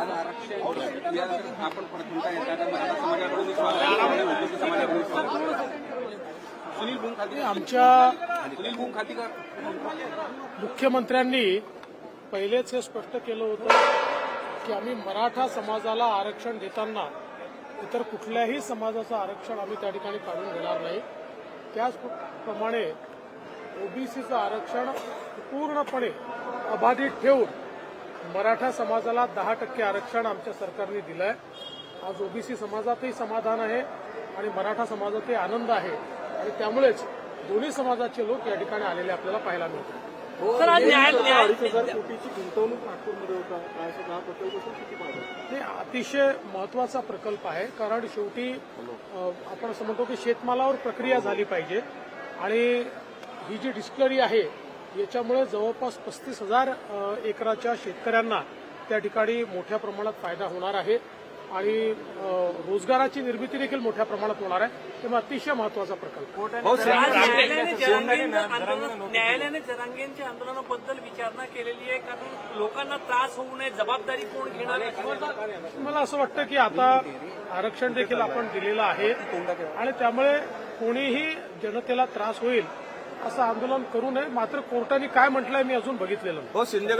आज आरक्षण या आपण म्हणता येत आता मराठा समाजाकडून स्वागत आहे, ओबीसी समाजाकडून स्वागत आहे. सुनील भूम खाती आमच्या सुनील मुख्यमंत्र्यांनी पहिलेच हे स्पष्ट केलं होतं की आम्ही मराठा समाजाला आरक्षण देताना इतर कुठल्याही समाजाचं आरक्षण आम्ही त्या ठिकाणी काढून घेणार नाही त्याचप्रमाणे ओबीसीचं आरक्षण पूर्णपणे अबाधित ठेवून मराठा समाजाला दहा टक्के आरक्षण आमच्या सरकारने दिलं आहे आज ओबीसी समाजातही समाधान आहे आणि मराठा समाजातही आनंद आहे. आणि त्यामुळेच दोन्ही समाजाचे लोक या ठिकाणी आलेले आपल्याला पाहायला मिळतात. अतिशय महत्त्वाचा प्रकल्प आहे. कारण शेवटी आपण असं म्हणतो की शेतमालावर प्रक्रिया झाली पाहिजे. आणि ही जी डिस्टिलरी आहे याच्यामुळे जवळपास पस्तीस हजार एकराच्या शेतकऱ्यांना त्या ठिकाणी मोठ्या प्रमाणात फायदा होणार आहे. आणि रोजगाराची निर्मिती देखील मोठ्या प्रमाणात होणार आहे. तेव्हा अतिशय महत्त्वाचा प्रकल्प. जरांगेंचं आंदोलन न्यायालयाने जरांगेंच्या आंदोलनाबद्दल विचारणा केलेली आहे. कारण लोकांना त्रास होऊ नये जबाबदारी कोण घेणार आहे? मला असं वाटतं की आता आरक्षण देखील आपण दिलेलं आहे. आणि त्यामुळे कोणीही जनतेला त्रास होईल असं आंदोलन करू नये. मात्र कोर्टाने काय म्हटलंय मी अजून बघितलेलं हो शिंदेगड